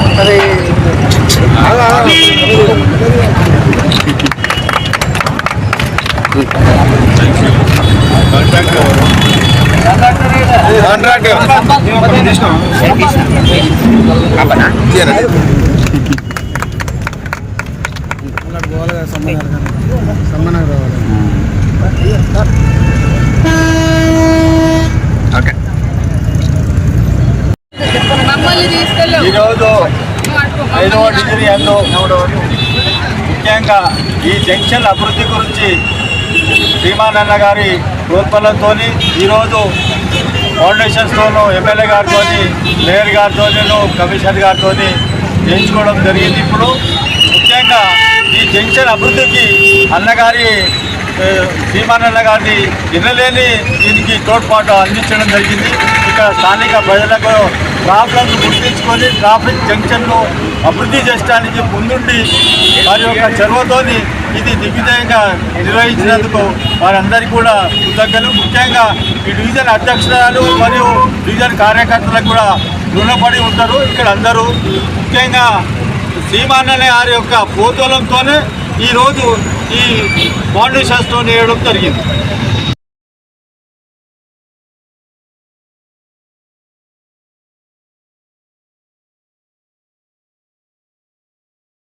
మమ్మల్ని తీసుకెళ్ళావు ఈరోజు ఐదవ డిగ్రీ ఎందు ముఖ్యంగా ఈ జంక్షన్ అభివృద్ధి గురించి శ్రీమానన్న గారి ప్రోత్బలంతో ఈరోజు ఫౌండేషన్స్తోనూ ఎమ్మెల్యే గారితో మేయర్ గారితోనూ కమిషనర్ గారితో చేయించుకోవడం జరిగింది. ఇప్పుడు ముఖ్యంగా ఈ జంక్షన్ అభివృద్ధికి అన్నగారి ఏ, శ్రీమానన్న గారిని వినలేని దీనికి తోడ్పాటు అందించడం జరిగింది. ఇక్కడ స్థానిక ప్రజలకు ప్రాబ్లమ్స్ గుర్తించుకొని ట్రాఫిక్ జంక్షన్ను అభివృద్ధి చేయడానికి ముందుండి వారి యొక్క చొరవతోని ఇది దిగ్విజయంగా నిర్వహించినందుకు వారందరికీ కూడా కృతజ్ఞతలు. ముఖ్యంగా ఈ డివిజన్ అధ్యక్షురాలు మరియు డివిజన్ కార్యకర్తలకు కూడా రుణపడి ఉంటారు ఇక్కడ అందరూ. ముఖ్యంగా శ్రీమాననే గారి యొక్క పోతోలంతోనే ఈరోజు ఈ ఫౌండేషన్స్తో వేయడం జరిగింది.